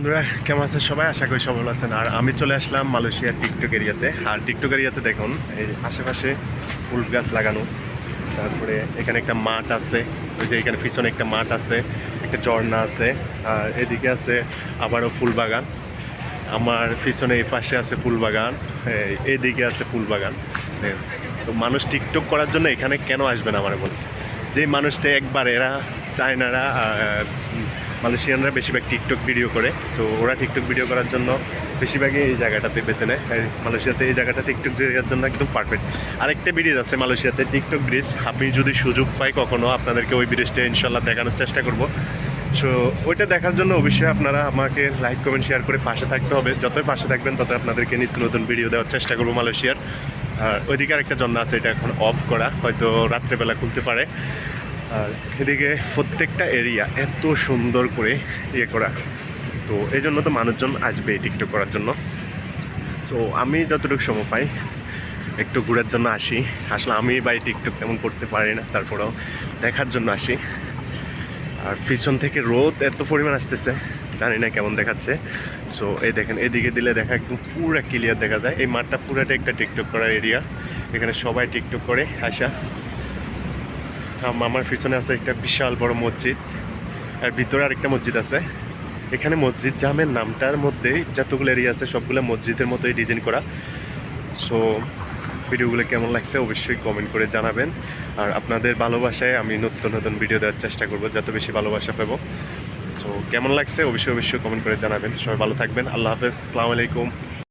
বন্ধুরা, কেমন আছেন সবাই? আশা করি সবাই ভালো আছেন। আর আমি চলে আসলাম মালয়েশিয়ার টিকটক এরিয়াতে। আর টিকটক এরিয়াতে দেখুন, এই আশেপাশে ফুল গাছ লাগানো। তারপরে এখানে একটা মাঠ আছে। ওই যে এখানে পিছনে একটা মাঠ আছে, একটা ঝর্ণা আছে, আর এদিকে আছে আবারও ফুল বাগান। আমার পিছনে এই পাশে আছে ফুল বাগান এইদিকে আছে ফুল বাগান। তো মানুষ টিকটক করার জন্য এখানে কেন আসবেন আমার বল? যে মানুষটা একবার এরা, চায়নারা মালয়েশিয়ানরা বেশিরভাগ টিকটক ভিডিও করে, তো ওরা টিকটক ভিডিও করার জন্য বেশিরভাগই এই জায়গাটাতে বেছে নেয়। মালয়েশিয়াতে এই জায়গাটা টিকটক ভিডিওর জন্য একদম পারফেক্ট আরেকটা ব্রিজ আছে মালয়েশিয়াতে টিকটক ব্রিজ আপনি যদি সুযোগ পাই কখনো, আপনাদেরকে ওই ব্রিজটা ইনশাল্লাহ দেখানোর চেষ্টা করব। সো ওইটা দেখার জন্য অবশ্যই আপনারা আমাকে লাইক কমেন্ট শেয়ার করে পাশে থাকতে হবে। যতই পাশে থাকবেন, ততই আপনাদেরকে নিত্য নতুন ভিডিও দেওয়ার চেষ্টা করব মালয়েশিয়ার। আর ওইদিকে আরেকটা জন্য আছে, এটা এখন অফ করা। হয়তো রাত্রেবেলা খুলতে পারে। আর এদিকে প্রত্যেকটা এরিয়া এত সুন্দর করে ইয়ে করা। তো এই জন্য তো মানুষজন আসবে টিকটক করার জন্য। সো আমি যতটুকু সময় পাই একটু ঘোরার জন্য আসি। আসলে আমি বাই টিকটক তেমন করতে পারি না, তারপরেও দেখার জন্য আসি। আর পিছন থেকে রোদ এত পরিমাণ আসতেছে, জানি না কেমন দেখাচ্ছে। সো এই দেখেন, এদিকে দিলে দেখা একদম পুরো ক্লিয়ার দেখা যায়। এই মাঠটা পুরাটা একটা টিকটক করার এরিয়া এখানে সবাই টিকটক করে, আসা। আমার পিছনে আছে একটা বিশাল বড় মসজিদ। আর ভিতরে আরেকটা মসজিদ আছে। এখানে মসজিদ জামের নামটার মধ্যেই যতগুলো এরিয়া আছে, সবগুলো মসজিদের মতোই ডিজাইন করা। সো ভিডিওগুলো কেমন লাগছে অবশ্যই কমেন্ট করে জানাবেন। আর আপনাদের ভালোবাসায় আমি নতুন নতুন ভিডিও দেওয়ার চেষ্টা করব, যত বেশি ভালোবাসা পাবো। সো কেমন লাগছে অবশ্যই অবশ্যই কমেন্ট করে জানাবেন। সবাই ভালো থাকবেন। আল্লাহ হাফেজ। আসসালামু আলাইকুম।